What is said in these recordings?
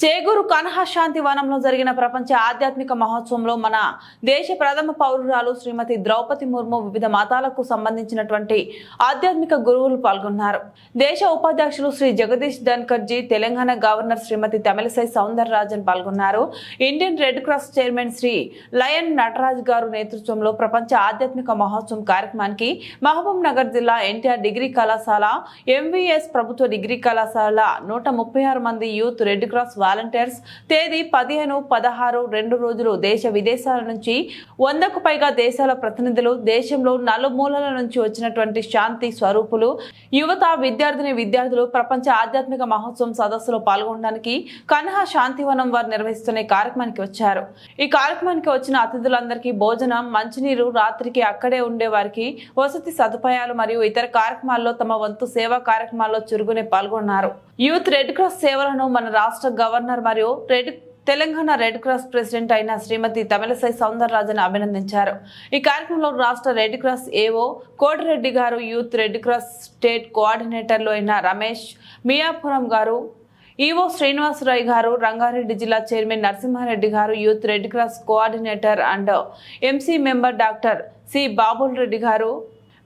Cheguru Kanha Shanti వనంలో జరిగిన ప్రపంచ ఆధ్యాత్మిక మహోత్సవంలో మన దేశ ప్రథమ పౌరురాలు శ్రీమతి ద్రౌపది ముర్ము వివిధ మతాలకు సంబంధించినటువంటి ఆధ్యాత్మిక గురువులు పాల్గొన్నారు. దేశ ఉపాధ్యక్షులు శ్రీ జగదీష్ ధన్కర్జీ తెలంగాణ గవర్నర్ శ్రీమతి తమిళసై సౌందరరాజన్ పాల్గొన్నారు. Indian red cross chairman Shri lion Nataraj గారు నేతృత్వంలో ప్రపంచ ఆధ్యాత్మిక మహోత్సవం కార్యక్రమానికి మహబూబ్ నగర్ జిల్లా ఎన్టీఆర్ డిగ్రీ కళాశాల ఎంవీఎస్ ప్రభుత్వ డిగ్రీ కళాశాల నూట ముప్పై ఆరు మంది యూత్ రెడ్ క్రాస్ వాలంటీర్స్. తేదీ పదిహేను పదహారు రెండు రోజులు దేశ విదేశాల నుంచి వందకు పైగా దేశాల ప్రతినిధులు దేశంలో నలుమూలల నుంచి వచ్చినటువంటి శాంతి స్వరూపులు యువత విద్యార్థిని విద్యార్థులు ప్రపంచ ఆధ్యాత్మిక మహోత్సవం సదస్సులో పాల్గొనడానికి కన్హా శాంతివనం వారు నిర్వహిస్తున్న ఈ కార్యక్రమానికి వచ్చారు. ఈ కార్యక్రమానికి వచ్చిన అతిథులందరికీ భోజనం మంచినీరు రాత్రికి అక్కడే ఉండే వారికి వసతి సదుపాయాలు మరియు ఇతర కార్యక్రమాల్లో తమ వంతు సేవా కార్యక్రమాల్లో చురుగునే పాల్గొన్నారు. యూత్ రెడ్ క్రాస్ సేవలను మన రాష్ట్ర గవర్నర్ మరియు red Telangana red cross president అయిన శ్రీమతి తమిళసై సౌందరరాజన్ అభినందించారు. ఈ కార్యక్రమంలో రాష్ట్ర రెడ్ క్రాస్ ఏవో Kotireddy garu youth red cross state కోఆర్డినేటర్లు అయిన రమేష్ మియాపురం గారు ఈవో శ్రీనివాసరావు గారు రంగారెడ్డి జిల్లా చైర్మన్ నరసింహారెడ్డి గారు youth red cross coordinator and MC member doctor C Babul Reddy గారు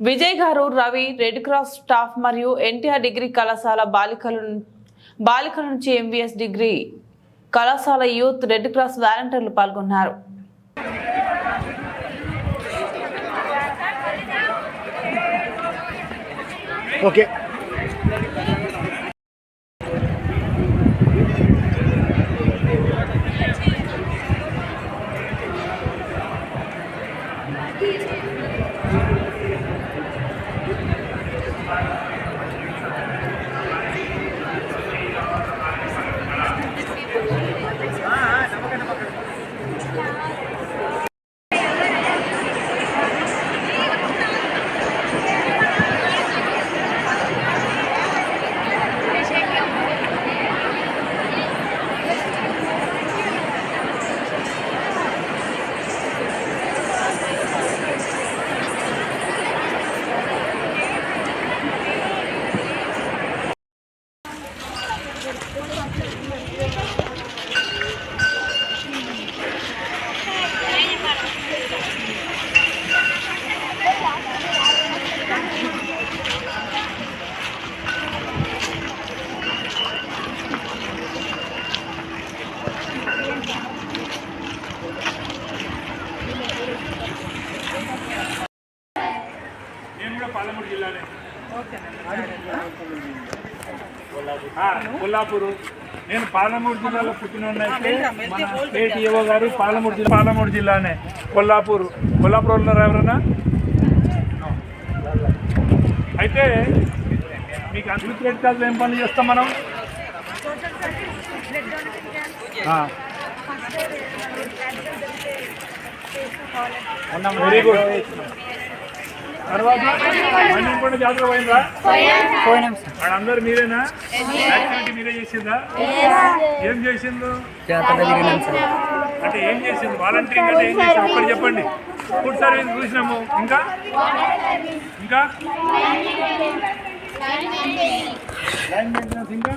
విజయ్ గారు రవి రెడ్ క్రాస్ స్టాఫ్ మరియు ఎన్టీఆర్ డిగ్రీ కళాశాల బాలికల బాలికల నుంచి ఎంబీఎస్ డిగ్రీ కళాశాల యూత్ రెడ్ క్రాస్ వాలంటీర్లు పాల్గొన్నారు. ఓకే. నేను జిల్లానే. కొల్లాపూరు. నేను పాలమూరు జిల్లాలో స్టేట్ ఈవో గారు పాలమూరు జిల్లా పాలమూరు జిల్లానే. కొల్లాపూరు. కొల్లాపూర్ ఉన్నారా ఎవరన్నా? అయితే మీకు అభివృద్ధి రెడ్ కార్డులో ఏం పనులు చేస్తాం మనం. Very good. తర్వాత మన్యంకొండ జాతర పోయిందా? పోయినాం సార్. వాళ్ళందరూ మీరేనా? యాక్టివిటీ మీరే చేసిందా? ఏం చేసిండు జాతర తిరిగినాం సార్. అంటే ఏం చేసింది వాలంటీరింగ్ అంటే ఏం చేసింది ఒక్కటి చెప్పండి. ఫుడ్ సర్వీస్ చూసినాము. ఇంకా? ఇంకా? లైన్ మెయింటెనెన్స్ ఇంకా?